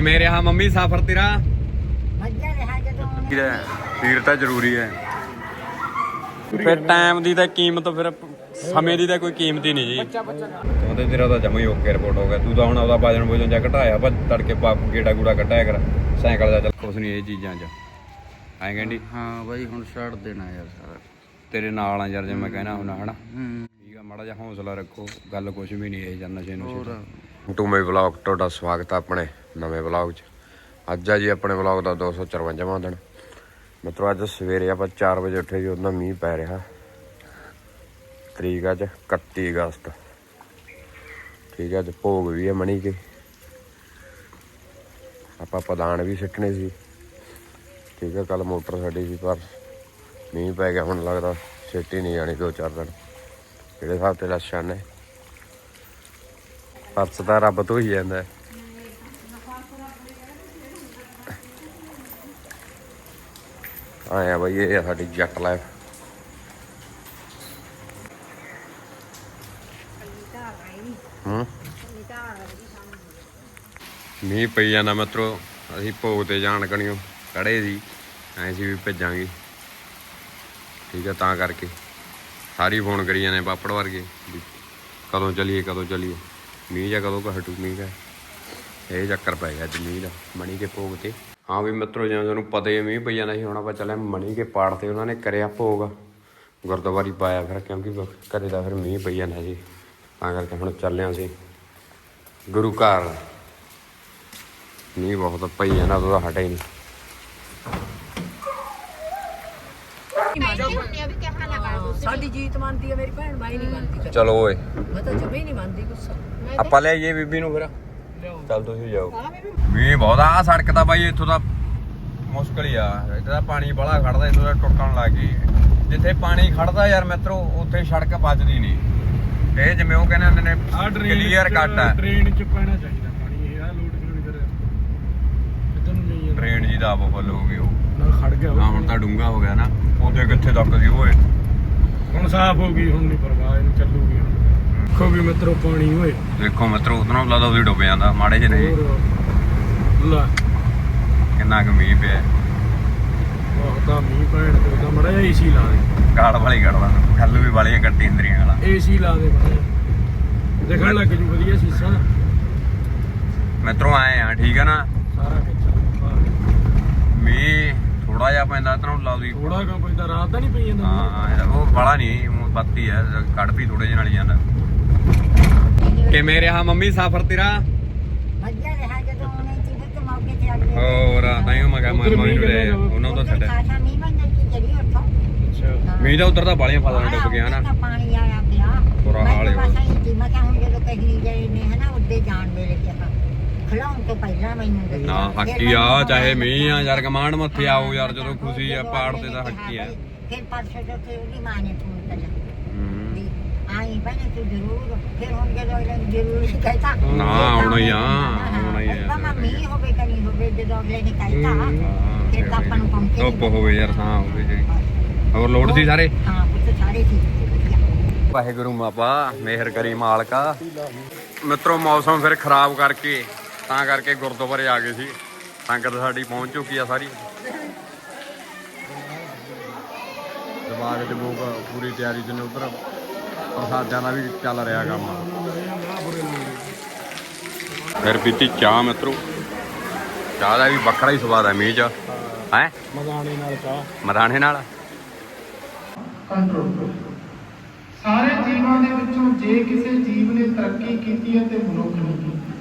ਮੇਰੇ ਹਾਂ ਮੰਮੀ ਸਫਰ ਤੇਰਾ? ਵਧੀਆ ਰਿਹਾ ਜਦੋਂ ਉਹਨੇ ਵੀਰ ਤਾਂ ਜ਼ਰੂਰੀ ਹੈ। ਫਿਰ ਟਾਈਮ ਦੀ ਤਾਂ ਕੀਮਤ ਫਿਰ ਸਮੇਂ ਦੀ ਤਾਂ ਕੋਈ ਕੀਮਤ ਹੀ ਨਹੀਂ ਜੀ। ਉਹਦੇ ਤੇਰਾ ਤਾਂ ਜਮਾ ਹੀ ਓਕੇ ਰਿਪੋਰਟ ਹੋ ਗਿਆ। ਤੂੰ ਤਾਂ ਹੁਣ ਆਪਦਾ ਵਜਨ ਵਜਨ ਜਾਂ ਘਟਾਇਆ ਪਰ ਤੜਕੇ ਪਾ ਗੇੜਾ ਗੂੜਾ ਕੱਢਿਆ ਕਰ। ਸਾਈਕਲ ਦਾ ਚੱਲ। ਕੁਛ ਨਹੀਂ ਇਹ ਚੀਜ਼ਾਂ 'ਚ। ਐਂ ਕਹਿੰਦੀ ਹਾਂ ਬਾਈ ਹੁਣ ਛੱਡ ਦੇਣਾ ਯਾਰ ਸਾਰਾ। ਤੇਰੇ ਨਾਲ ਆ ਯਾਰ ਜੇ ਮੈਂ ਕਹਿਣਾ ਹੁਣ ਹਨਾ? ਹੂੰ। ਠੀਕ ਆ ਮਾੜਾ ਜਿਹਾ ਹੌਸਲਾ ਰੱਖੋ। ਗੱਲ ਕੁਛ ਵੀ ਨਹੀਂ ਇਹ ਜਾਂ ਨਸ਼ੇ ਨੂੰ ਹੋਰ। ਟੂ ਮੇ ਵਲੌਗ ਤੁਹਾਡਾ ਸਵਾਗਤ ਹੈ ਆਪਣੇ। ਨਵੇਂ ਵਲੌਗ 'ਚ। ਅੱਜ ਆ ਜੀ ਆਪਣੇ ਵਲੌਗ ਦਾ 254ਵਾਂ ਦਿਨ। ਮਿੱਤਰੋ, ਅੱਜ ਸਵੇਰੇ ਆਪਾਂ 4 ਵਜੇ ਉੱਠੇ ਜੀ ਉਹਨਾਂ ਮੀਂਹ ਪੈ ਰਿਹਾ। ਤਰੀਕ ਅੱਜ 31 ਅਗਸਤ। ਠੀਕ ਹੈ ਅੱਜ ਭੋਗ ਵੀ ਹੈ ਮਣੀ ਕੇ। ਆਪਾਂ ਪ੍ਰਧਾਨ ਵੀ ਸਿੱਟਣੇ ਸੀ। ਠੀਕ ਹੈ ਕੱਲ ਮੋਟਰ ਸਾਡੀ ਸੀ, ਪਰ ਮੀਂਹ ਪੈ ਗਿਆ, ਹੁਣ ਲੱਗਦਾ ਛੇਤੀ ਨਹੀਂ ਜਾਣੀ ਦੋ ਚਾਰ ਦਿਨ। ਜਿਹੜੇ ਹਿਸਾਬ ਤੇ ਲੱਛਣ ਨੇ। ਪਰਸ ਤਾਂ ਰੱਬ ਤੋਂ ਹੀ ਜਾਂਦਾ। ਆਇਆ ਬਈ, ਇਹ ਆ ਸਾਡੀ ਜੱਟ ਲਾਈਫ ਹੂੰ? ਮੀਂਹ ਪਈ ਜਾਂਦਾ ਮਿੱਤਰੋ, ਅਸੀਂ ਭੋਗ ਤੇ ਜਾਣ ਕਣੀਓ ਕੜੇ ਸੀ, ਐਂ ਸੀ ਵੀ ਭੇਜਾਂਗੇ। ਠੀਕ ਹੈ ਤਾਂ ਕਰਕੇ। ਸਾਰੀ ਫੋਨ ਕਰੀ ਜਾਂਦੇ ਪਾਪੜ ਵਰਗੇ, ਵੀ ਕਦੋਂ ਚਲੀਏ ਕਦੋਂ ਚਲੀਏ। ਮੀਂਹ ਜਾਂ ਕਦੋਂ ਕੁ ਮੀਂਹ ਦਾ। ਇਹ ਚੱਕਰ ਪੈ ਗਿਆ ਅੱਜ ਮੀਂਹ ਦਾ, ਮਣੀ ਕੇ ਭੋਗ ਤੇ। ਹਾਂ ਵੀ ਮਿੱਤਰੋ ਜਿਵੇਂ ਤੁਹਾਨੂੰ ਪਤਾ ਹੀ ਮੀਂਹ ਪਈ ਜਾਂਦਾ ਸੀ ਹੁਣ ਆਪਾਂ ਚੱਲੇ ਮਣੀ ਕੇ ਪਾੜ ਤੇ ਉਹਨਾਂ ਨੇ ਕਰਿਆ ਭੋਗ। ਗੁਰਦੁਆਰੀ ਪਾਇਆ ਫਿਰ ਕਿਉਂਕਿ ਘਰੇ ਦਾ ਫਿਰ ਮੀਂਹ ਪਈ ਜਾਂਦਾ ਸੀ। ਤਾਂ ਕਰਕੇ ਹੁਣ ਚੱਲਿਆ ਸੀ। ਗੁਰੂ ਘਰ। ਮੀਂਹ ਬਹੁਤ ਪਈ ਜਾਂਦਾ ਉਹਦਾ ਹਟਿਆ ਹੀ ਨਹੀਂ। ਸਾਡੀ ਜੀਤ ਮੰਨਦੀ ਹੈ ਮੇਰੀ ਭੈਣ ਮੈਂ ਨਹੀਂ ਮੰਨਦੀ। ਚਲੋ ਓਏ। ਮੈਂ ਤਾਂ ਜਮੇ ਨਹੀਂ ਮੰਨਦੀ ਗੁੱਸਾ। ਆਪਾਂ ਲੈ ਆਈਏ ਬੀਬੀ ਨੂੰ ਫਿਰ। ਚੱਲ ਤੁਸੀਂ ਜਾਓ। ਮੀਂਹ ਬਹੁਤ ਆ ਸੜਕ ਤਾਂ ਬਾਈ ਇੱਥੋਂ ਦਾ ਮੁਸ਼ਕਲ ਹੀ ਆ। ਇੱਥੇ ਦਾ ਪਾਣੀ ਬੜਾ ਖੜਦਾ ਇੱਥੋਂ ਦਾ ਟੁੱਟਣ ਲੱਗ ਗਈ। ਜਿੱਥੇ ਪਾਣੀ ਖੜਦਾ ਯਾਰ ਮਿੱਤਰੋ ਉੱਥੇ ਸੜਕ ਵੱਜਦੀ ਨਹੀਂ। ਇਹ ਜਿਵੇਂ ਉਹ ਕਹਿੰਦੇ ਹੁੰਦੇ ਨੇ ਕਲੀਅਰ ਕੱਟ ਆ। ਟ੍ਰੇਨ ਚ ਪੈਣਾ ਚਾਹੀਦਾ ਪਾਣੀ ਇਹ ਆ ਲੋਡ ਨਹੀਂ ਕਰਿਆ ਕਿੱਧਰ ਨੂੰ ਜਾਂਦਾ ਟ੍ਰੇਨ ਜੀ ਦਾ ਆਪ ਫੁੱਲ ਹੋ ਗਈ ਉਹ। ਨਾਲ ਖੜ ਗਿਆ ਨਾ ਹੁਣ ਤਾਂ ਡੂੰਗਾ ਹੋ ਗਿਆ ਨਾ। ਉਹਦੇ ਕਿੱਥੇ ਤੱਕ ਸੀ ਓਏ ਹੁਣ ਸਾਫ਼ ਹੋ ਗਈ ਹੁਣ ਨਹੀਂ ਪਰਵਾਹ ਇਹਨੂੰ ਚੱਲੂਗੀ ਹੁਣ। ਦੇਖੋ ਵੀ ਮਿੱਤਰੋ ਪਾਣੀ ਓਏ। ਦੇਖੋ ਮਿੱਤਰੋ ਉਧਰੋਂ ਲੱਗਦਾ ਵੀ ਡੁੱਬ ਜਾਂਦਾ ਮਾੜੇ ਜਿਹੇ ਹੋਰ। ਲੈ। ਕਿੰਨਾ ਕੁ ਮੀਂਹ ਪਿਆ। ਬਹੁਤ ਮੀਂਹ ਪੈਣ ਤੇ ਉਹਦਾ ਮੜਾ ਏਸੀ ਲਾ ਦੇ। ਗਾਲ ਵਾਲੀ ਕੱਢਦਾ ਕੱਲੂ ਵੀ ਵਾਲੀਆਂ ਕੱਟੀ ਇੰਦਰੀਆਂ ਗਾਲਾਂ ਏਸੀ ਲਾ ਦੇ ਦੇਖਣ ਲੱਗ ਜੂ ਵਧੀਆ ਸੀਸਾ। ਮਿੱਤਰੋ ਆਏ ਆ ਠੀਕ ਆ ਨਾ? ਸਾਰਾ ਮੀਂਹ ਥੋੜਾ ਜਿਹਾ ਪੈਂਦਾ ਤੈਨੂੰ ਲਾਉਦੀ ਥੋੜਾ ਕੰਮ ਪੈਂਦਾ ਰਾਤ ਤਾਂ ਨਹੀਂ ਪਈ ਜਾਂਦਾ। ਹਾਂ ਉਹ ਬੜਾ ਨਹੀਂ ਬੱਤੀ ਹੈ ਕੱਢ ਵੀ ਥੋੜੇ ਜਿਹੇ ਨਾਲ ਜਾਂਦਾ। ਕਿ ਮੇਰੇ ਹਾਂ ਮੰਮੀ ਸਫਰ ਤੇਰਾ? ਵਧੀਆ ਰਿਹਾ ਜਦੋਂ ਉਹਨੇ ਚੀਜ਼ ਤੇ ਮੌਕੇ ਤੇ ਆ ਗਏ। ਹੋਰ ਤਾਂ ਹੀ ਮੈਂ ਕਿਹਾ ਮੈਂ ਉੱਧਰ ਮੰਮੀ ਨੂੰ ਮੀਂਹ ਲੈ ਕਿੰਨਾ ਉਹਨਾਂ ਦਾ ਉੱਧਰ ਛੱਡਿਆ ਖਾਸਾ ਮੀਂਹ ਪੈਂਦਾ ਸੀ ਜਿਹੜੀ ਉੱਥੋਂ। ਅੱਛਾ। ਮੀਂਹ ਦਾ ਉਧਰ ਤਾਂ ਬਾਲੀਆਂ ਫਸਲਾਂ ਡੁੱਬ ਗਿਆ ਨਾ ਤਾਂ ਪਾਣੀ ਆਇਆ ਪਿਆ। ਬੁਰਾ ਮੈਂ ਹਾਲ ਤਾਂ ਹੈ ਬਸ ਆਈਂ ਸੀ, ਮੈਂ ਕਿਹਾ ਹੁਣ ਜਦੋਂ ਕਹੀ ਗਏ ਨੇ ਹਨਾ ਉੱਡੇ ਜਾਣ ਵੇਲੇ ਕਿਹਾ ਖਲਾਉਣ ਤੋਂ ਪਹਿਲਾਂ ਮੈਨੂੰ। ਨਾ ਹੱਕੀ ਆ ਚਾਹੇ ਮੀਂਹ ਆ ਯਾਰ ਕਮਾਂਡ ਮੱਥੇ ਆਓ ਯਾਰ ਜਦੋਂ ਖੁਸ਼ੀ ਆ ਪਾੜ ਤੇ ਤਾਂ ਹੱਕੀ ਆ। ਫਿਰ ਪਰਸੋਂ ਤੋਂ ਤੇ ਉਹਦੀ ਮਾਂ ਨੇ ਫੋਨ ਕਰਿਆ ਹੂੰ। ਵੀ ਆਈ ਬਣੇ ਤੂੰ ਜ਼ਰੂਰ ਫਿਰ ਹੁਣ ਜਦੋਂ ਅਗਲੇ ਨੇ ਜ਼ਰੂਰ ਹੀ ਕਹਿਤਾ ਨਾ, ਆਉਣਾ ਹੀ ਆ, ਆਉਣਾ ਹੀ ਆ। ਤਾਂ ਮੀਂਹ ਹੋਵੇ ਕਨੀ ਹੋਵੇ ਜਦੋਂ ਅਗਲੇ ਨੇ ਕਹਿਤਾ ਹਾਂ, ਫਿਰ ਤਾਂ ਆਪਾਂ ਨੂੰ ਪਹੁੰਚੇ ਧੁੱਪ ਹੋਵੇ ਯਾਰ ਸਾਂ ਹੋਵੇ ਜਿਹੜੀ ਹੋਰ ਲੋੜ ਸੀ ਸਾਰੇ ਹਾਂ ਪੁੱਤ ਸਾਰੇ ਠੀਕ ਸੀ ਵਧੀਆ ਵਾਹਿਗੁਰੂ ਮਾਪਾ ਮਿਹਰ ਕਰੀ ਮਾਲਕਾ। ਮਿੱਤਰੋ ਮੌਸਮ ਫਿਰ ਖਰਾਬ ਕਰਕੇ ਤਾਂ ਕਰਕੇ ਗੁਰਦੁਆਰੇ ਆ ਗਏ ਸੀ। ਸੰਗਤ ਸਾਡੀ ਪਹੁੰਚ ਚੁੱਕੀ ਆ ਸਾਰੀ। ਦਿਮਾਗ ਤੇ ਮੂਕ ਪੂਰੀ ਤਿਆਰੀ ਚ ਨੇ ਉਧਰ। ਪ੍ਰਸਾਦਾਂ ਦਾ ਵੀ ਚੱਲ ਰਿਹਾ ਕੰਮ। ਫਿਰ ਪੀਤੀ ਚਾਹ ਮਿੱਤਰੋ। ਚਾਹ ਦਾ ਵੀ ਵੱਖਰਾ ਹੀ ਸਵਾਦ ਹੈ ਚ। ਹੈ? ਮਦਾਨੇ ਨਾਲ ਚਾਹ। ਮਦਾਨੇ ਨਾਲ? ਕੰਟਰੋਲ ਸਾਰੇ ਜੀਵਾਂ ਦੇ ਵਿੱਚੋਂ ਜੇ ਕਿਸੇ ਜੀਵ ਨੇ ਤਰੱਕੀ ਕੀਤੀ ਹੈ ਤੇ ਮਨੁੱਖ ਨੇ ਕੀਤੀ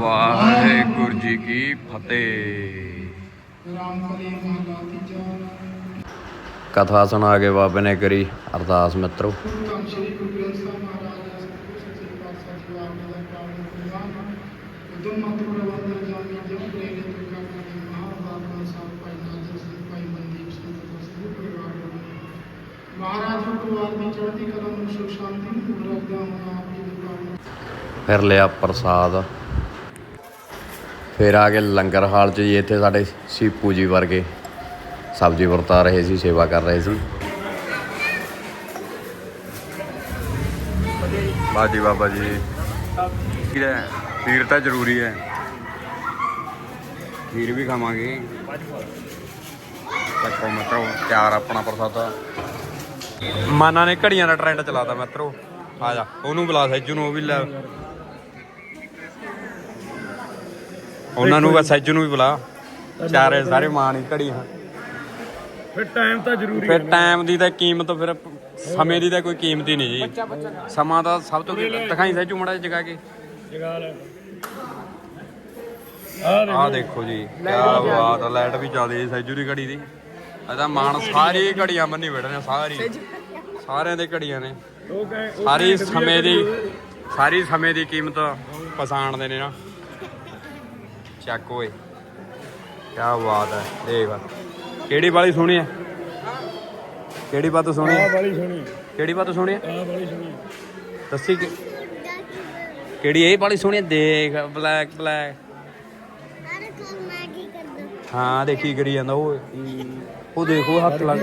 ਵਾਹਿਗੁਰੂ ਜੀ ਕੀ ਫਤਿਹ। ਰਾਮ ਕਲੀ ਮਹਲਾ ਤੀਜਾ ਕਥਾ ਸੁਣਾ ਕੇ ਬਾਬੇ ਨੇ ਕਰੀ ਅਰਦਾਸ ਮਿੱਤਰੋ। ਫਿਰ ਲਿਆ ਪ੍ਰਸਾਦ। ਫਿਰ ਆ ਕੇ ਲੰਗਰ ਹਾਲ ਚ ਜੀ ਇੱਥੇ ਸਾਡੇ ਸੀਪੂ ਜੀ ਵਰਗੇ। ਸਬਜ਼ੀ ਵਰਤਾ ਰਹੇ ਸੀ ਸੇਵਾ ਕਰ ਰਹੇ ਸੀ। ਬਾਜੀ ਬਾਬਾ ਜੀ। ਖੀਰ ਤਾਂ ਜ਼ਰੂਰੀ ਹੈ। ਖੀਰ ਵੀ ਖਾਵਾਂਗੇ। ਚੱਕੋ ਮਿੱਤਰੋ ਤਿਆਰ ਆਪਣਾ ਪ੍ਰਸਾਦਾ। ਮਾਨਾ ਨੇ ਘੜੀਆਂ ਦਾ ਟ੍ਰੈਂਡ ਚਲਾਤਾ ਮਿੱਤਰੋ। ਆ ਜਾ ਉਹਨੂੰ ਬੁਲਾ ਸੈਜੂ ਨੂੰ ਉਹ ਵੀ ਲੈ। ਉਹਨਾਂ ਨੂੰ ਸੈਜੂ ਨੂੰ ਵੀ ਬੁਲਾ। ਚਾਰੇ ਸਾਰੇ ਮਾਂ ਨਹੀਂ ਘੜੀਆਂ। ਫਿਰ ਟਾਈਮ ਤਾਂ ਜ਼ਰੂਰੀ ਫਿਰ ਟਾਈਮ ਦੀ ਤਾਂ ਕੀਮਤ ਫਿਰ ਸਮੇਂ ਦੀ ਤਾਂ ਕੋਈ ਕੀਮਤ ਹੀ ਨਹੀਂ ਜੀ। ਸਮਾਂ ਤਾਂ ਸਭ ਤੋਂ ਦਿਖਾਈ ਸੈਜੂ ਮੜਾ ਜਗਾ ਕੇ। ਜਗਾ ਲੈ। ਆ ਆਹ ਦੇਖੋ ਜੀ ਕੀ ਬਾਤ ਆ ਲਾਈਟ ਵੀ ਚੱਲਦੀ ਹੈ ਸੈਜੂ ਦੀ ਘੜੀ ਦੀ। ਇਹਦਾ ਮਾਨ ਸਾਰੀ ਘੜੀਆਂ ਬੰਨੀ ਬੈਠੇ ਨੇ ਸਾਰੀ। ਸਾਰਿਆਂ ਦੇ ਘੜੀਆਂ ਨੇ। ਸਾਰੀ ਸਮੇਂ ਦੀ ਸਾਰੀ ਸਮੇਂ ਦੀ ਕੀਮਤ ਪਛਾਣਦੇ ਨੇ ਨਾ। ਚੱਕ ਓਏ। ਕੀ ਬਾਤ ਹੈ ਦੇਖ। ਕਿਹੜੀ ਵਾਲੀ ਸੋਹਣੀ ਹੈ ਕਿਹੜੀ ਬਾਤ ਸੋਹਣੀ ਆ? ਹੈ ਵਾਲੀ ਸੁਣੀ ਕਿਹੜੀ ਬਾਤ ਸੋਹਣੀ ਹੈ ਆ ਵਾਲੀ ਸੁਣੀ ਦੱਸੀ ਕਿ- ਕਿਹੜੀ ਇਹ ਵਾਲੀ ਸੋਹਣੀ ਹੈ ਦੇਖ ਬਲੈਕ ਬਲੈਕ ਹਾਂ ਦੇਖੀ ਕਰੀ ਜਾਂਦਾ ਉਹ। ਉਹ ਦੇਖੋ ਹੱਥ ਲੱਗ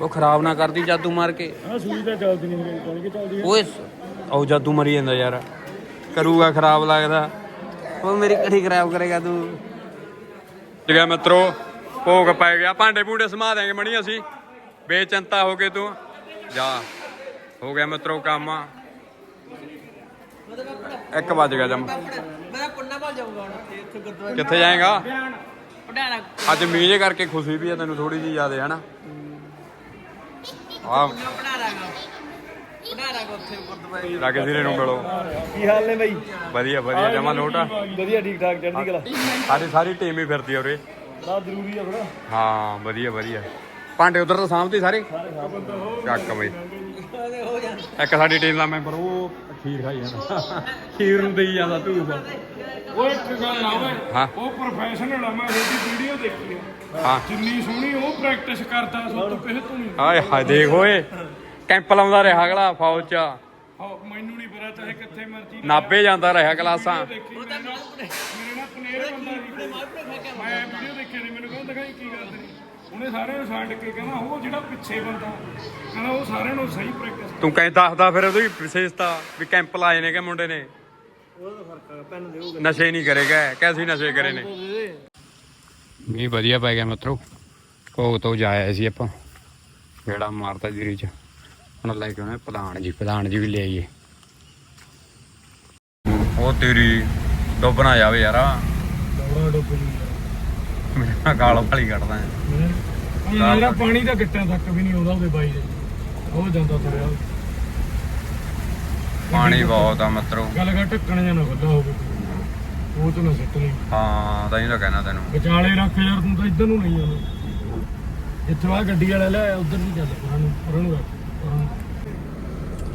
ਉਹ ਖਰਾਬ ਨਾ ਕਰਦੀ ਜਾਦੂ ਮਾਰ ਕੇ। ਆ ਸੂਈ ਤਾਂ ਚੱਲਦੀ ਨਹੀਂ ਮੇਰੀ ਕੋਲ ਕਿ ਚੱਲਦੀ ਓਏ ਉਹ ਜਾਦੂ ਮਰੀ ਜਾਂਦਾ ਯਾਰ। ਕਰੂਗਾ ਖਰਾਬ ਲੱਗਦਾ। ਉਹ ਮੇਰੀ ਕੜੀ ਖਰਾਬ ਕਰੇਗਾ ਤੂੰ। ਠੀਕ ਮਿੱਤਰੋ ਭੋਗ ਪੈ ਗਿਆ। ਭਾਂਡੇ ਭੂੰਡੇ ਸਮਾ ਦੇਾਂਗੇ ਮਣੀ ਅਸੀਂ। ਬੇਚਿੰਤਾ ਹੋ ਕੇ ਤੂੰ। ਜਾ। ਹੋ ਗਿਆ ਮਿੱਤਰੋ ਕੰਮ। ਇੱਕ ਵੱਜ ਗਿਆ ਜਮ। ਮੈਂ ਪੁੰਨਾ ਭਲ ਜਾਊਗਾ ਹੁਣ। ਇੱਥੇ ਇੱਥੇ ਗੁਰਦੁਆਰੇ ਕਿੱਥੇ ਜਾਏਗਾ? ਅੱਜ ਮੀਂਹ ਕਰਕੇ ਖੁਸ਼ੀ ਵੀ ਆ ਤੈਨੂੰ ਥੋੜੀ ਜੀ ਜ਼ਿਆਦੇ ਹਨਾ? ਆ ਪੁੰਨਾ ਪੜਾਣਾਗਾ ਪੜਾਣਾਗਾ ਉੱਥੇ। ਗੁਰਦੁਆਰੇ ਲਾਗੇ ਸਿਰੇ ਨੂੰ ਮਿਲੋ। ਕੀ ਹਾਲ ਨੇ ਬਾਈ? ਵਧੀਆ ਵਧੀਆ। ਜਮਾ ਲੋਟ ਆ। ਵਧੀਆ ਠੀਕ ਠਾਕ ਚੜ੍ਹਦੀ ਕਲਾ। ਸਾਡੀ ਸਾਰੀ ਟੀਮ ਹੀ ਫਿਰਦੀ ਆ ਉਰੇ। ਬੜਾ ਜ਼ਰੂਰੀ ਆ ਥੋੜਾ ਹਾਂ ਵਧੀਆ ਵਧੀਆ। ਭਾਂਡੇ ਉਧਰ ਤਾਂ ਸਾਹਮਣੇ ਸਾਰੇ? ਚੱਕ ਬਈ। ਇੱਕ ਸਾਡੀ ਟੀਮ ਦਾ ਮੈਂਬਰ ਉਹ ਖੀਰ ਖਾਈ ਜਾਂਦਾ। ਖੀਰ ਨੂੰ ਦੇਈ ਜਾਂਦਾ ਤੂੰ ਉਹ ਇੱਕ ਗੱਲ ਆ ਓਏ ਉਹ ਪ੍ਰੋਫੈਸ਼ਨਲ ਆ ਮੈਂ ਉਹਦੀ ਵੀਡੀਓ ਦੇਖੀ ਆ। ਹਾਂ। ਜਿੰਨੀ ਸੋਹਣੀ ਉਹ ਪ੍ਰੈਕਟਿਸ ਕਰਦਾ ਸੋ ਤੂੰ ਕਿਸੇ ਤੋਂ ਨਹੀਂ। ਹਾਏ ਹਾਏ ਦੇਖ ਓਏ। ਕੈਂਪ ਲਾਉਂਦਾ ਰਿਹਾ ਅਗਲਾ ਫੌਜ ਚ। ਹਾਂ, ਮੈਨੂੰ ਨਹੀਂ ਪਤਾ ਚਾਹੇ ਕਿੱਥੇ ਮਰਜ਼ੀ ਨਾਭੇ ਜਾਂਦਾ ਰਿਹਾ ਕਲਾਸਾਂ। ਮੇਰੇ ਨਾਲ ਪਨੇਰ ਬੰਦਾ ਸੀ ਮੈਂ ਵੀਡੀਓ ਦੇਖੀ ਨਹੀਂ ਮੈਨੂੰ ਕਹਿੰਦਾ ਦਿਖਾਈ ਕੀ ਗੱਲ ਤੇਰੀ। ਉਹਨੇ ਸਾਰਿਆਂ ਨੂੰ ਛੱਡ ਕੇ ਕਹਿੰਦਾ ਉਹ ਜਿਹੜਾ ਪਿੱਛੇ ਬੰਦਾ ਕਹਿੰਦਾ ਉਹ ਸਾਰਿਆਂ ਨੂੰ ਸਹੀ ਪ੍ਰੈਕਟਿਸ ਤੂੰ ਕਹਿ ਦੱਸਦਾ ਫਿਰ ਉਹਦੀ ਵਿਸ਼ੇਸ਼ਤਾ ਵੀ ਕੈਂਪ ਲਾਏ ਨੇ। ਕਿ ਮੁੰਡੇ ਨੇ ਨਸ਼ੇ ਨਹੀਂ ਕਰੇਗਾ ਕੈਸੀ ਨਸ਼ੇ ਕਰੇ ਨੇ? ਮੀਂਹ ਵਧੀਆ ਪੈ ਗਿਆ ਮਿੱਤਰੋ ਭੋਗ ਤੋਂ ਜਾਇਆ ਸੀ ਆਪਾਂ। ਜਿਹੜਾ ਮਾਰਤਾ ਜੀਰੀ ਚ। ਹੁਣ ਲੈ ਕੇ ਆਉਣੇ ਪ੍ਰਧਾਨ ਜੀ ਪ੍ਰਧਾਨ ਜੀ ਵੀ ਲੈ ਆਈਏ। ਉਹ ਤੇਰੀ ਡੁੱਬਣਾ ਜਾਵੇ ਯਾਰ। ਦੌੜਾ ਡੁੱਬ ਮੇਰਾ ਗਾਲ ਭਾਲੀ ਕੱਢਦਾ। ਹੈ। ਮੇਰਾ ਪਾਣੀ ਦਾ ਗਿੱਟਾਂ ਤੱਕ ਵੀ ਨਹੀਂ ਆਉਂਦਾ ਉਹਦੇ ਬਾਈ ਦੇ। ਉਹ ਜਾਂਦਾ ਤੁਰਿਆ। ਪਾਣੀ ਬਹੁਤ ਆ ਮਿੱਤਰੋ। ਗੱਲ ਕਰ ਢੱਕਣ ਜਾਂ ਨਾ ਖੁੱਲਾ ਹੋਵੇ। ਉਹ ਤੋਂ ਨਾ ਸਿੱਟ ਲਈ ਹਾਂ ਤਾਂ ਹੀ ਤਾਂ ਕਹਿਣਾ ਤੈਨੂੰ। ਵਿਚਾਲੇ ਰੱਖ ਯਾਰ ਤੂੰ ਤਾਂ ਇੱਧਰ ਨੂੰ ਨਹੀਂ ਆਉਂਦਾ ਜਿੱਥੋਂ ਆ ਗੱਡੀ ਵਾਲਾ ਲਿਆ ਉਧਰ ਨਹੀਂ ਚੱਲ ਪਰਾਂ ਨੂੰ ਪਰਾਂ ਨੂੰ ਰੱਖ ਨੂੰ।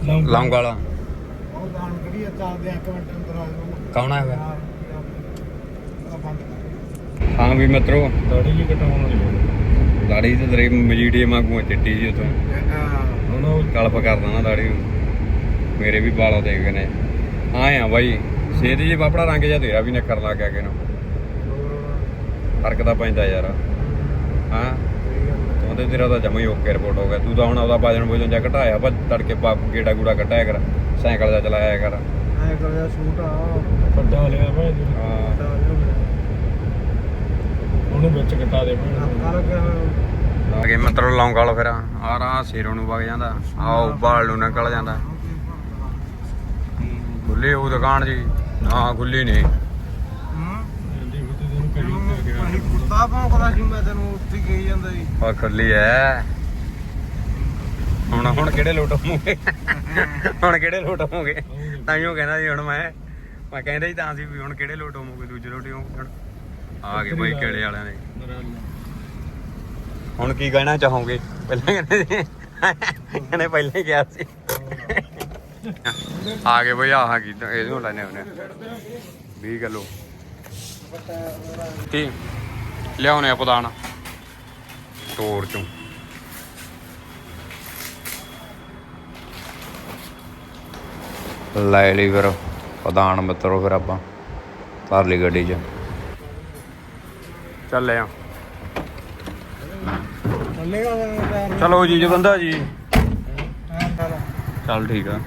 ਲੌਂਗ। ਲੌਂਗ ਵਾਲਾ। ਕਰੀ ਚੱਲਦੇ ਇੱਕ ਮਿੰਟ ਅੰਦਰ ਆ ਜਾਓ। ਕੌਣ ਹੈ ਵੇ ਆ ਬੰਦ ਹਾਂ ਵੀ ਮਿੱਤਰੋ। ਦਾੜੀ ਜੀ ਕਟਾਉਣ ਵਾਲੀ ਦਾੜੀ ਤੇ ਤੇਰੀ ਮਜੀਟੀਏ ਵਾਂਗੂ ਆ ਚਿੱਟੀ ਜੀ ਉਥੋਂ। ਹੁਣ ਉਹ ਕਲਪ ਕਰਦਾ ਨਾ ਦਾੜੀ ਨੂੰ। ਮੇਰੇ ਵੀ ਵਾਲ ਦੇਖ ਗਏ ਨੇ। ਆਏ ਆ ਬਾਈ ਸੇਧ ਜੀ ਪਾਪੜਾ ਰੰਗ ਜਿਹਾ ਤੇਰਾ ਵੀ ਨਿਕਲ ਲੱਗ ਗਿਆ ਕਿਨੂੰ ਫ਼ਰਕ ਤਾਂ ਪੈਂਦਾ ਯਾਰ। ਹਾਂ। ਤੂੰ ਤੇ ਤੇਰਾ ਤਾਂ ਜਮਾ ਹੀ ਓਕੇ ਰਿਪੋਰਟ ਹੋ ਗਿਆ। ਤੂੰ ਤਾਂ ਹੁਣ ਆਪਦਾ ਵਜਨ ਵਜਨ ਜਾ ਘਟਾਇਆ ਪਰ ਤੜਕੇ ਪਾ ਗੇੜਾ ਗੂੜਾ ਕੱਟਾਇਆ ਕਰ ਸਾਈਕਲ ਦਾ ਚਲਾਇਆ ਕਰ। ਐ ਕਰ ਜਾ ਸ਼ੂਟ ਆ। ਵੱਡਾ ਲਿਆ ਭਾਈ ਹਾਂ। ਉਹਨੂੰ ਵਿੱਚ ਕਟਾ ਦੇ ਭਾਈ। ਮਤਲਬ ਲੌਂਗ ਵਾਲਾ ਫਿਰ। ਆ ਰਾ ਸਿਰੋਂ ਨੂੰ ਵਗ ਜਾਂਦਾ। ਆਓ ਬਾਲ ਨੂੰ ਨਿਕਲ ਜਾਂਦਾ। ਖੁੱਲੀ ਉਹ ਦੁਕਾਨ ਜੀ। ਨਾ ਖੁੱਲੀ ਨਹੀਂ ਜਲਦੀ ਹੁੱਤੇ ਤੈਨੂੰ ਕਰੀ ਕੁੜਤਾ ਭੌਂਕਦਾ ਸੀ ਮੈਂ ਤੈਨੂੰ ਉੱਥੇ ਗਈ ਜਾਂਦਾ ਸੀ ਆ ਖੁੱਲੀ ਐ। ਹੁਣ ਹੁਣ ਕਿਹੜੇ ਲੋਟ ਹੋਵਾਂਗੇ ਹੁਣ ਕਿਹੜੇ ਲੋਟ ਹੋਵਾਂਗੇ ਤਾਂ ਹੀ ਉਹ ਕਹਿੰਦਾ ਸੀ ਹੁਣ ਮੈਂ ਮੈਂ ਕਹਿੰਦਾ ਹੀ ਤਾਂ ਸੀ ਵੀ ਹੁਣ ਕਿਹੜੇ ਲੋਟ ਹੋਵਾਂਗੇ ਦੂਜੇ ਲੋਟ ਹੋਵਾਂਗੇ ਹੁਣ ਆ ਗਏ ਬਈ ਕਿਹੜੇ ਵਾਲਿਆਂ ਦੇ। ਹੁਣ ਕੀ ਕਹਿਣਾ ਚਾਹੋਗੇ? ਪਹਿਲਾਂ ਕਹਿੰਦੇ ਸੀ। ਕਹਿੰਦੇ ਪਹਿਲਾਂ ਹੀ ਕਿਹਾ ਸੀ। ਆ ਗਏ ਬਈ ਆਹ ਕੀ ਇਹਦੇ ਨੂੰ ਲੈਣੇ ਉਹਨੇ। 20 ਕਿਲੋ। ਕੀ? ਲਿਆਉਣੇ ਆ ਪਦਾਨ। ਸਟੋਰ ਚੋਂ। ਲੈ ਲਈ ਫਿਰ ਪ੍ਰਧਾਨ ਮਿੱਤਰੋ ਫਿਰ ਆਪਾਂ ਭਰ ਲਈ ਗੱਡੀ 'ਚ। ਚੱਲੇ ਆ ਚਲੋ ਜੀ ਜਵੰਦਾ ਜੀ। ਚੱਲ। ਠੀਕ ਆ।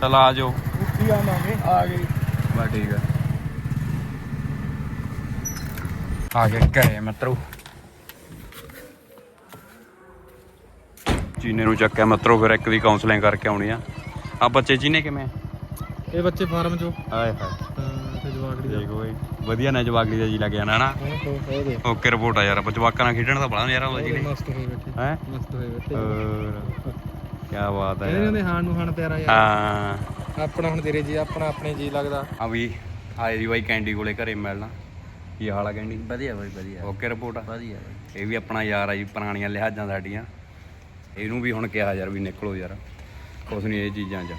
ਚਲ ਆ ਜਾਓ। ਉੱਠੀ ਆਵਾਂਗੇ ਆ ਗਈ ਬਾ ਠੀਕ ਆ। ਆ ਕੇ ਘਰੇ ਮਿੱਤਰੋ। ਚੀਨੇ ਨੂੰ ਚੱਕਿਆ ਮਿੱਤਰੋ ਫਿਰ ਇੱਕ ਦੀ ਕਾਉਂਸਲਿੰਗ ਕਰਕੇ ਆਉਣੀ ਆ। ਆ ਬੱਚੇ ਚੀਨੇ ਕਿਵੇਂ? ਇਹ ਬੱਚੇ ਫਾਰਮ ਚੋਂ। ਹਾਏ। ਹਾਏ ਤੇ ਜਵਾਗੜੀ ਦੇਖ ਵਧੀਆ ਨਾ ਜਵਾਗਲੀ ਦਾ ਜੀ ਲੱਗ ਜਾਣਾ ਨਾ ਦੇ ਓਕੇ ਰਿਪੋਰਟ ਆ ਯਾਰ ਜਵਾਕਾਂ ਨਾਲ ਖੇਡਣ ਦਾ ਬੜਾ ਨਜ਼ਾਰਾ ਆਉਂਦਾ ਜੀ ਨੇ ਮਸਤ ਹੋਏ ਬੈਠੇ। ਹੈ? ਮਸਤ ਹੋਏ ਬੈਠੇ। ਹੋਰ ਕੀ ਬਾਤ ਹੈ ਯਾਰ। ਕਹਿੰਦੇ ਹਾਣ ਨੂੰ ਹਾਣ ਪਿਆਰਾ ਯਾਰ। ਹਾਂ। ਆਪਣਾ ਹੁਣ ਤੇਰੇ ਜੀ ਆਪਣਾ ਆਪਣੇ ਜੀ ਲੱਗਦਾ। ਆ ਵੀ ਆਏ ਦੀ ਬਾਈ ਕੈਂਡੀ ਕੋਲੇ ਘਰੇ ਮਿਲਣਾ। ਕੀ ਹਾਲ ਆ ਕੈਂਡੀ ਵਧੀਆ ਬਾਈ ਵਧੀਆ। ਓਕੇ ਰਿਪੋਰਟ ਆ? ਵਧੀਆ ਬਾਈ। ਇਹ ਵੀ ਆਪਣਾ ਯਾਰ ਆ ਜੀ ਪੁਰਾਣੀਆਂ ਲਿਹਾਜ਼ਾਂ ਸਾਡੀਆਂ। ਇਹਨੂੰ ਵੀ ਹੁਣ ਕਿਹਾ ਯਾਰ ਵੀ ਨਿਕਲੋ ਯਾਰ ਕੁਛ ਨਹੀਂ ਇਹ ਚੀਜ਼ਾਂ 'ਚ।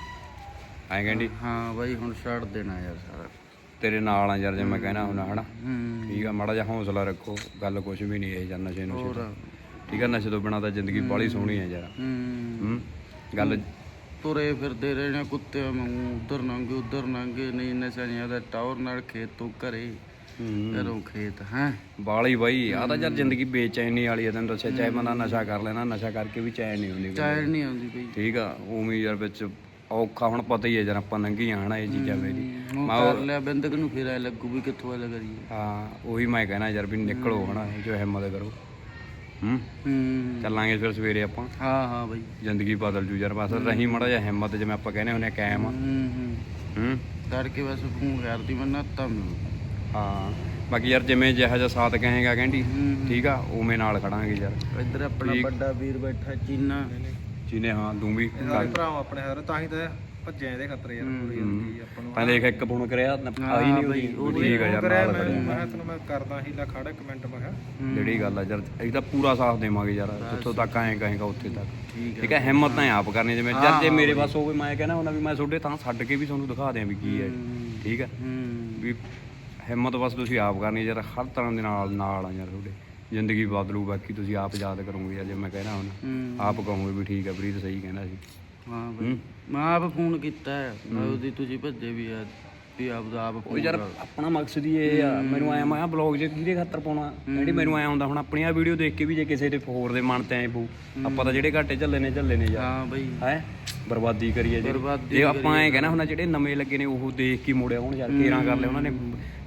ਐਂ ਕਹਿੰਦੀ ਹਾਂ ਬਾਈ ਹੁਣ ਛੱਡ ਦੇਣਾ ਯਾਰ ਸਾਰਾ। ਤੇਰੇ ਨਾਲ ਆ ਯਾਰ ਜੇ ਮੈਂ ਕਹਿਣਾ ਹੁਣ ਹਨਾ? ਹੂੰ। ਠੀਕ ਆ ਮਾੜਾ ਜਿਹਾ ਹੌਸਲਾ ਰੱਖੋ ਗੱਲ ਕੁਛ ਵੀ ਨਹੀਂ ਇਹ ਜਾਂ ਨਸ਼ੇ ਨੂੰ ਹੋਰ ਠੀਕ ਆ ਨਸ਼ੇ ਤੋਂ ਬਿਨਾ ਤਾਂ ਜ਼ਿੰਦਗੀ ਬਾਲੀ ਸੋਹਣੀ ਹੈ ਯਾਰ। ਹੂੰ। ਹੂੰ? ਗੱਲ ਤੁਰੇ ਫਿਰਦੇ ਰਹਿਣਾ ਕੁੱਤਿਆਂ ਵਾਂਗੂ ਉਧਰ ਨੰਗੇ ਉਧਰ ਨੰਗੇ ਨਹੀਂ ਨਸ਼ਿਆਂ ਦਾ ਟਾਵਰ ਨਾਲ ਖੇਤ ਤੋਂ ਘਰੇ। ਘਰੋਂ ਖੇਤ ਹੈ? ਬਾਲੀ ਬਾਈ ਆ ਤਾਂ ਯਾਰ ਜ਼ਿੰਦਗੀ ਬੇਚੈਨੀ ਵਾਲੀ ਆ ਤੈਨੂੰ ਦੱਸਿਆ ਚਾਹੇ ਬੰਦਾ ਨਸ਼ਾ ਕਰ ਲੈਣਾ ਨਸ਼ਾ ਕਰਕੇ ਵੀ ਚੈਨ ਨਹੀਂ ਹੁੰਦੀ ਚਾਇਰ ਨਹੀਂ ਆਉਂਦੀ ਬਈ। ਠੀਕ ਆ ਉਵੇਂ ਹੀ ਯਾਰ ਵਿੱਚ ਔਖਾ ਹੁਣ ਪਤਾ ਹੀ ਹੈ ਜਰ ਆਪਾਂ ਲੰਘੀਆਂ ਹਨਾ ਇਹ ਚੀਜ਼ਾਂ ਮੇਰੀ। ਹੁਣ ਕਰ ਲਿਆ ਬਿੰਦਕ ਨੂੰ ਫਿਰ ਐ ਲੱਗੂ ਵੀ ਕਿੱਥੋਂ ਐ ਕਰੀਏ ਹਾਂ ਉਹੀ ਮੈਂ ਕਹਿਣਾ ਯਾਰ ਵੀ ਨਿਕਲੋ ਹਨਾ ਜੋ ਹਿੰਮਤ ਕਰੋ। ਹੂੰ? ਹੂੰ। ਚੱਲਾਂਗੇ ਫਿਰ ਸਵੇਰੇ ਆਪਾਂ। ਹਾਂ ਹਾਂ ਬਾਈ। ਜ਼ਿੰਦਗੀ ਬਦਲ ਜੂ ਯਾਰ ਬਸ ਰਹੀ ਮੜਾ ਜਿਹਾ ਹਿੰਮਤ ਜਿਵੇਂ ਆਪਾਂ ਕਹਿੰਦੇ ਹੁੰਦੇ ਆ ਕਾਇਮ ਆ। ਹੂੰ ਹੂੰ। ਹੂੰ? ਕਰਕੇ ਬਸ ਫੋਨ ਕਰਦੀ ਮੈਂ ਨਾਤਾ ਮੈਨੂੰ ਹਾਂ। ਬਾਕੀ ਯਾਰ ਜਿਵੇਂ ਜਿਹਾ ਜਿਹਾ ਸਾਥ ਕਹੇਗਾ ਕਹਿੰਦੀ ਠੀਕ ਆ ਉਵੇਂ ਨਾਲ ਖੜਾਂਗੇ ਯਾਰ। ਇੱਧਰ ਆਪਣਾ ਵੱਡਾ ਵੀਰ ਬੈਠਾ ਚੀਨਾ। ਜਿਹਨੇ ਹਾਂ ਤੂੰ ਵੀ ਭਰਾ ਆਪਣੇ ਹਰ ਤਾਂ ਹੀ ਤਾਂ ਭੱਜਿਆ ਇਹਦੇ ਖਤਰੇ ਯਾਰ ਪੂਰੀ ਜ਼ਿੰਦਗੀ ਆਪਾਂ ਨੂੰ। ਤਾਂ ਦੇਖ ਇੱਕ ਫੋਨ ਕਰਿਆ ਆਈ ਨਹੀਂ ਉਹਦੀ। ਉਹ ਠੀਕ ਆ ਯਾਰ ਨਾਲ ਮੈਂ ਖੜੇ ਮੈਂ ਕਿਹਾ ਤੈਨੂੰ ਮੈਂ ਕਰਦਾ ਹੀ ਲਾ ਖੜਾ ਕਮੈਂਟ ਮੈਂ ਕਿਹਾ। ਜਿਹੜੀ ਗੱਲ ਆ ਯਾਰ ਅਸੀਂ ਤਾਂ ਪੂਰਾ ਸਾਥ ਦੇਵਾਂਗੇ ਯਾਰ ਜਿੱਥੋਂ ਤੱਕ ਆਏ ਕਹੇਗਾ ਉੱਥੇ ਤੱਕ। ਠੀਕ ਹੈ ਹਿੰਮਤ ਤਾਂ ਆਪ ਕਰਨੀ ਜਿਵੇਂ ਜਦ ਜੇ ਮੇਰੇ ਪਾਸ ਹੋਵੇ ਮੈਂ ਕਹਿੰਦਾ ਹੁੰਦਾ ਵੀ ਮੈਂ ਤੁਹਾਡੇ ਤਾਂ ਛੱਡ ਕੇ ਵੀ ਤੁਹਾਨੂੰ ਦਿਖਾ ਦਿਆਂ ਵੀ ਕੀ ਹੈ। ਠੀਕ ਹੈ ਹੂੰ। ਵੀ ਹਿੰਮਤ ਬਸ ਤੁਸੀਂ ਆਪ ਕਰਨੀ ਯਾਰ ਹਰ ਤਰ੍ਹਾਂ ਦੇ ਨਾਲ ਨਾਲ ਆ ਯਾਰ ਤੁਹਾਡੇ। ਜ਼ਿੰਦਗੀ ਬਦਲੂ ਬਾਕੀ ਤੁਸੀਂ ਆਪ ਯਾਦ ਕਰੋਗੇ ਜੇ ਮੈਂ ਕਹਿਣਾ ਹੁਣ। ਆਪ ਕਹੋਗੇ ਵੀ ਠੀਕ ਹੈ ਪ੍ਰੀਤ ਸਹੀ ਕਹਿੰਦਾ ਸੀ। ਹਾਂ ਬਈ। ਮੈਂ ਆਪ ਫੋਨ ਕੀਤਾ। ਮੈਂ ਉਹਦੀ ਤੁਸੀਂ ਭੱਜੇ ਵੀ ਆ ਵੀ ਆਪ ਦਾ ਆਪ ਉਹ ਯਾਰ ਆਪਣਾ ਮਕਸਦ ਹੀ ਇਹ ਆ। ਮੈਨੂੰ ਆਇਆ ਮੈਂ ਬਲੌਗ 'ਚ ਕਿਹਦੇ ਖਾਤਰ ਪਾਉਣਾ? ਜਿਹੜੀ ਮੈਨੂੰ ਆਇਆ ਹੁੰਦਾ ਹੁਣ ਆਪਣੀਆਂ ਵੀਡੀਓ ਦੇਖ ਕੇ ਵੀ ਜੇ ਕਿਸੇ ਦੇ ਹੋਰ ਦੇ ਮਨ ਤੇ ਆਏ ਪਊ ਆਪਾਂ ਤਾਂ ਜਿਹੜੇ ਘਾਟੇ ਝੱਲੇ ਨੇ ਝੱਲੇ ਨੇ ਯਾਰ। ਹਾਂ ਬਈ। ਹੈ? ਬਰਬਾਦੀ ਕਰੀਏ ਜੇ। ਜੇ ਆਪਾਂ ਐ ਕਹਿਣਾ ਹੁੰਦਾ ਜਿਹੜੇ ਨਵੇਂ ਲੱਗੇ ਨੇ ਉਹ ਦੇਖ ਕੇ ਮੁੜਿਆ ਹੁਣ ਯਾਰ। ਕੇਰਾਂ ਕਰ ਲਿਆ ਉਹਨਾਂ ਨੇ।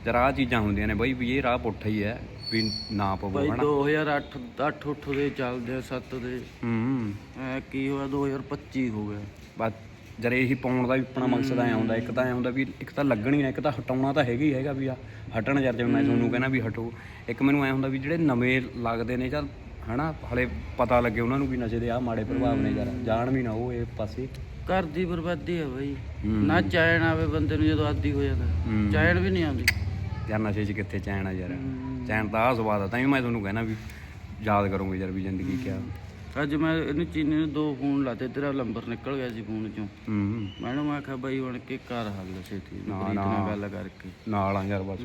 ਜਰਾ ਆਹ ਚੀਜ਼ਾਂ ਹੁੰਦੀਆਂ ਨੇ ਬਈ ਵੀ ਇਹ ਰਾਹ ਪੁੱਠਾ ਹੀ ਹੈ ਵੀ ਨਾ ਪਵੋ ਬਈ ਹਨਾ? 2008 8 8 ਦੇ ਚੱਲਦੇ ਆ 7 ਦੇ। ਹੂੰ। ਐ ਕੀ ਹੋਇਆ 2025 ਹੋ ਗਿਆ। ਬਸ ਜਦ ਇਹੀ ਪਾਉਣ ਦਾ ਵੀ ਆਪਣਾ ਮਕਸਦ ਐ ਹੁੰਦਾ ਇੱਕ ਤਾਂ ਐ ਹੁੰਦਾ ਵੀ ਇੱਕ ਤਾਂ ਲੱਗਣੀ ਨਾ ਇੱਕ ਤਾਂ ਹਟਾਉਣਾ ਤਾਂ ਹੈਗਾ ਹੀ ਹੈਗਾ ਵੀ ਆ ਹਟਣ ਯਾਰ ਜਿਵੇਂ ਮੈਂ ਤੁਹਾਨੂੰ ਕਹਿੰਦਾ ਵੀ ਹਟੋ। ਇੱਕ ਮੈਨੂੰ ਐ ਹੁੰਦਾ ਵੀ ਜਿਹੜੇ ਨਵੇਂ ਲੱਗਦੇ ਨੇ ਚੱਲ ਹਨਾ ਹਲੇ ਪਤਾ ਲੱਗੇ ਉਹਨਾਂ ਨੂੰ ਵੀ ਨਸ਼ੇ ਦੇ ਆ ਮਾੜੇ ਪ੍ਰਭਾਵ ਨੇ ਯਾਰ ਜਾਣ ਵੀ ਨਾ ਉਹ ਇਹ ਪਾਸੇ। ਘਰ ਦੀ ਬਰਬਾਦੀ ਹੈ ਬਈ। ਨਾ ਚੈਨ ਆਵੇ ਬੰਦੇ ਨੂੰ ਜਦੋਂ ਆਦੀ ਹੋ ਜਾਂਦਾ। ਹੂੰ। ਚੈਨ ਵੀ ਨਹੀਂ ਆਉਂਦੀ। ਯਾਰ ਨਸ਼ੇ 'ਚ ਕਿੱਥੇ ਚੈਨ ਆ ਯਾਰ। ਚੈਨ ਤਾਂ ਆ ਸਵਾਦ ਆ ਤਾਂ ਹੀ ਮੈਂ ਤੁਹਾਨੂੰ ਕਹਿਣਾ ਵੀ ਯਾਦ ਕਰੋਗੇ ਯਾਰ ਵੀ ਜ਼ਿੰਦਗੀ ਕਿਆ। ਅੱਜ ਮੈਂ ਇਹਨੂੰ ਚੀਨੀ ਨੂੰ ਦੋ ਫੋਨ ਲਾਤੇ ਤੇਰਾ ਨੰਬਰ ਨਿਕਲ ਗਿਆ ਸੀ ਫੋਨ ਚੋਂ। ਹੂੰ। ਮੈਨੂੰ ਮੈਂ ਕਿਹਾ ਬਾਈ ਬਣ ਕੇ ਕਰ ਹੱਲ ਛੇਤੀ ਪ੍ਰੀਤ ਨਾਲ ਗੱਲ ਕਰਕੇ। ਨਾਲ ਆ ਯਾਰ ਬਸ।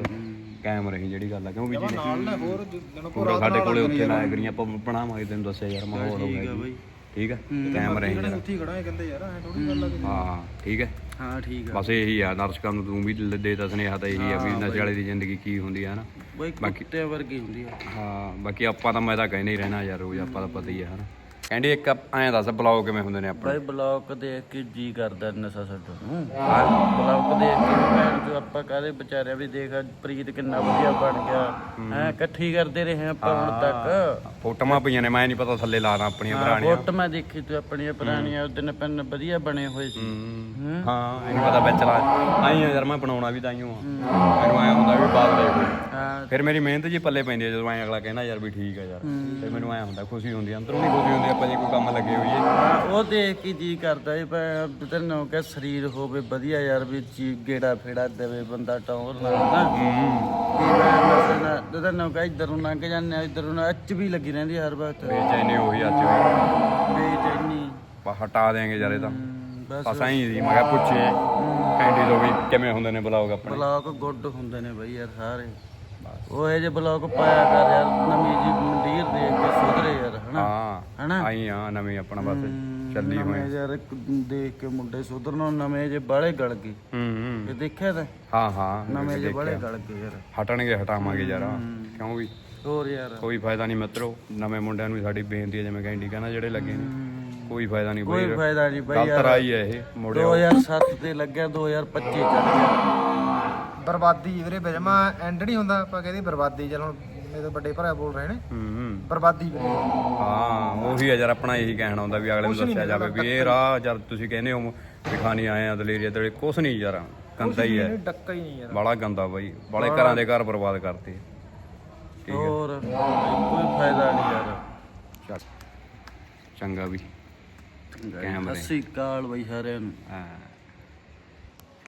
ਕਾਇਮ ਰਹੀ ਜਿਹੜੀ ਗੱਲ ਆ ਕਿਉਂ ਵੀ ਜੀ ਨਾਲ ਨਾ ਹੋਰ ਦਿਨ ਪੂਰਾ ਸਾਡੇ ਕੋਲੇ ਉੱਥੇ ਲਾਇਆ ਕਰੀਆਂ ਆਪਾਂ ਬਣਾਵਾਂਗੇ ਤੈਨੂੰ ਦੱਸਿਆ ਯਾਰ ਮਾਹੌਲ ਹੋ ਠੀਕ ਆ ਗਿਆ ਬਾਈ। ਠੀਕ ਹੈ। ਕਾਇਮ ਰਹੀ ਯਾਰ। ਉੱਥੇ ਖੜਾ ਹੈ ਕਹਿੰਦੇ ਯਾਰ ਐ ਥੋੜੀ ਗੱਲ ਆ ਹਾਂ। ਠੀਕ ਹੈ ਹਾਂ ਠੀਕ ਆ। ਬਸ ਇਹੀ ਆ ਦਰਸ਼ਕਾਂ ਨੂੰ ਤੂੰ ਵੀ ਦੇ ਤਾ ਸੁਨੇਹਾ ਤਾਂ ਇਹੀ ਆ ਵੀ ਨਸ਼ੇ ਵਾਲੇ ਦੀ ਜ਼ਿੰਦਗੀ ਕੀ ਹੁੰਦੀ ਆ ਨਾ ਬਾਈ ਕੁੱਤੇ ਵਰਗੀ ਹੁੰਦੀ ਆ। ਹਾਂ ਬਾਕੀ ਆਪਾਂ ਤਾਂ ਮੈਂ ਤਾਂ ਕਹਿੰਦਾ ਹੀ ਰਹਿਣਾ ਯਾਰ ਰੋਜ਼ ਆਪਾਂ ਤਾਂ ਪਤਾ ਹੀ ਆ ਹਨਾ? ਕਹਿੰਦੀ ਇੱਕ ਐਂ ਦੱਸ ਬਲੌਗ ਕਿਵੇਂ ਹੁੰਦੇ ਨੇ ਆਪਣੇ? ਬਾਈ ਬਲੌਕ ਦੇਖ ਕੇ ਜੀ ਕਰਦਾ ਨਸ਼ਾ ਛੱਡਣ ਨੂੰ। ਬਲੌਕ ਦੇਖ ਕੇ ਭੈਣ ਜੋ ਆਪਾਂ ਕਾਹਦੇ ਵਿਚਾਰਿਆ ਵੀ ਦੇਖ ਅੱਜ ਪ੍ਰੀਤ ਕਿੰਨਾ ਵਧੀਆ ਬਣ ਗਿਆ। ਹੈ। ਇਕੱਠੀ ਕਰਦੇ ਰਹੇ ਆਪਾਂ ਹੁਣ ਤੱਕ। ਫੋਟੋਆਂ ਪਈਆਂ ਨੇ ਮੈਂ ਨਹੀਂ ਪਤਾ ਥੱਲੇ ਲਾਣਾ ਆਪਣੀਆਂ ਪੁਰਾਣੀਆਂ। ਫੋਟ ਮੈਂ ਦੇਖੀ ਤੂੰ ਆਪਣੀਆਂ ਪੁਰਾਣੀਆਂ ਦਿਨ ਪੈਨ ਵਧੀਆ ਬਣੇ ਹੋਏ ਸੀ। ਹੂੰ। ਹਾਂ। ਇਹਨੂੰ ਪਤਾ ਵਿੱਚ ਲਾ ਆਈ ਯਾਰ ਮੈਂ ਬਣਾਉਣਾ ਵੀ ਤਾਈਓ ਆ ਮੈਨੂੰ ਐਂ ਹੁੰਦਾ ਵੀ ਬਾਦ ਦੇ ਫਿਰ ਮੇਰੀ ਮਿਹਨਤ ਜੀ ਪੱਲੇ ਪੈਂਦੀ ਜਦੋਂ ਐਂ ਅਗਲਾ ਕਹਿੰਦਾ ਯਾਰ ਵੀ ਠੀਕ ਆ ਯਾਰ। ਤੇ ਮੈਨੂੰ ਐਂ ਹੁੰਦਾ ਖੁਸ਼ੀ ਹੁੰਦੀ ਆ, ਅੰਦਰੋਂ ਨਹੀਂ ਖੁਸ਼ੀ ਹੁੰਦੀ ਆਪਾਂ ਜੇ ਕੋਈ ਕੰਮ ਲੱਗੇ ਹੋਈਏ। ਹਾਂ, ਉਹ ਦੇਖ ਕੇ ਜੀ ਕਰਦਾ ਵੀ ਭੈਣ ਤੈਨੂੰ ਕਿ ਸਰੀਰ ਹੋਵੇ ਵਧੀਆ ਯਾਰ ਵੀ ਚੀ ਗੇੜਾ ਫੇੜਾ ਦੇਵੇ ਬੰਦਾ ਟੌਰ ਨਾਲ ਨਾ। ਨਾਲ ਤੈਨੂੰ ਕਿ ਇੱਧਰ ਲੰਘ ਜਾਂਦੇ ਆ ਇੱਧਰ ਨੂੰ ਅੱਚ ਵੀ ਲੱਗੀ ਰਹਿੰਦੀ ਹਰ ਵਕਤ। ਬੇਚੈਨੀ ਉਹੀ ਅੱਜ ਵੀ। ਬੇਚੈਨੀ ਬਾ ਹਟਾ ਦੇਾਂਗੇ ਯਾਰ ਇਹ ਤਾਂ। ਹਮ, ਬਸ। ਐਂ ਹੀ ਸੀ ਮੈਂ ਕਿਹਾ ਪੁੱਛੇ ਕੈਂਡੀ ਤੋਂ ਵੀ ਕਿਵੇਂ ਹੁੰਦੇ ਨੇ ਬਲੌਗ ਆਪਣੇ? ਬਲੌਕ ਗੁੱਡ ਹੁੰਦੇ ਨੇ ਬਈ ਯਾਰ ਸਾਰੇ। ਉਹ ਇਹ ਜੇ ਬਲੌਕ ਪਾਇਆ ਕਰ ਯਾਰ ਨਵੀਂ ਜੀ ਮੰਡੀਰ ਦੇਖ ਕੇ ਸੁਧਰੇ ਯਾਰ ਹਨਾ? ਹਾਂ ਹਨਾ? ਆਈ ਆ ਨਵੇਂ ਆਪਣਾ ਬਸ ਚੱਲੀ ਨਵੇਂ ਯਾਰ ਦੇਖ ਕੇ ਮੁੰਡੇ ਸੁਧਰਨੋਂ ਨਵੇਂ ਜੇ ਬਾਲੇ ਗਲ ਗਏ। ਹੂੰ ਹੂੰ। ਇਹ ਦੇਖਿਆ ਤਾਂ? ਹਾਂ ਹਾਂ ਨਵੇਂ ਜੇ ਬਾਲੇ ਗਲ ਗਏ ਯਾਰ। ਹਟਣਗੇ ਹਟਾਵਾਂਗੇ ਯਾਰ ਕਿਉਂ ਵੀ? ਹੋਰ ਯਾਰ। ਕੋਈ ਫਾਇਦਾ ਨਹੀਂ ਮਿੱਤਰੋ ਨਵੇਂ ਮੁੰਡਿਆਂ ਨੂੰ ਸਾਡੀ ਬੇਨਤੀ ਹੈ ਜਿਵੇਂ ਕੈਂਡੀ ਕਹਿੰਦਾ ਜਿਹੜੇ ਲੱਗੇ ਨੇ। ਕੋਈ ਫਾਇਦਾ ਨਹੀਂ ਕੋਈ ਫਾਇਦਾ ਨਹੀਂ ਬਈ ਗਲਤ ਯਾਰ। ਰਾਈ ਹੈ ਇਹ ਮੁੜਿਓ 2007 ਤੇ ਲੱਗਿਆ 2025 ਚੱਲ ਗਿਆ। ਬਰਬਾਦੀ ਵੀਰੇ ਬਿਜਮਾ ਐਂਡ ਨਹੀਂ ਹੁੰਦਾ ਆਪਾਂ ਕਹਿੰਦੇ ਬਰਬਾਦੀ ਚਲ ਹੁਣ ਮੇਰੇ ਵੱਡੇ ਭਰਾ ਬੋਲ ਰਹੇ ਨੇ। ਹੂੰ ਬਰਬਾਦੀ ਵੀਰੇ। ਹਾਂ ਉਹੀ ਆ ਯਾਰ ਆਪਣਾ ਇਹੀ ਕਹਿਣਾ ਹੁੰਦਾ ਵੀ ਅਗਲੇ ਨੂੰ ਦੱਸਿਆ ਜਾਵੇ ਵੀ ਇਹ ਰਾਹ ਜਦ ਤੁਸੀਂ ਕਹਿੰਦੇ ਹੋ ਵੀ ਖਾਣੀ ਆਏ ਆ ਦਲੇਰੀ ਦਲੇ ਕੁਛ ਨਹੀਂ ਯਾਰ ਗੰਦਾ ਹੀ ਹੈ ਡੱਕਾ ਹੀ ਨਹੀਂ ਯਾਰ। ਬਾਲਾ ਗੰਦਾ ਬਾਈ ਬਾਲੇ ਘਰਾਂ ਦੇ ਘਰ ਬਰਬਾਦ ਕਰਤੇ। ਹੋਰ ਕੋਈ ਫਾਇਦਾ ਨਹੀਂ ਯਾਰ। ਚੰਗਾ ਵੀ। ਕੈਮਰੇ। ਸਤਿ ਸ੍ਰੀ ਅਕਾਲ ਬਈ ਸਾਰਿਆਂ ਨੂੰ। ਹਾਂ।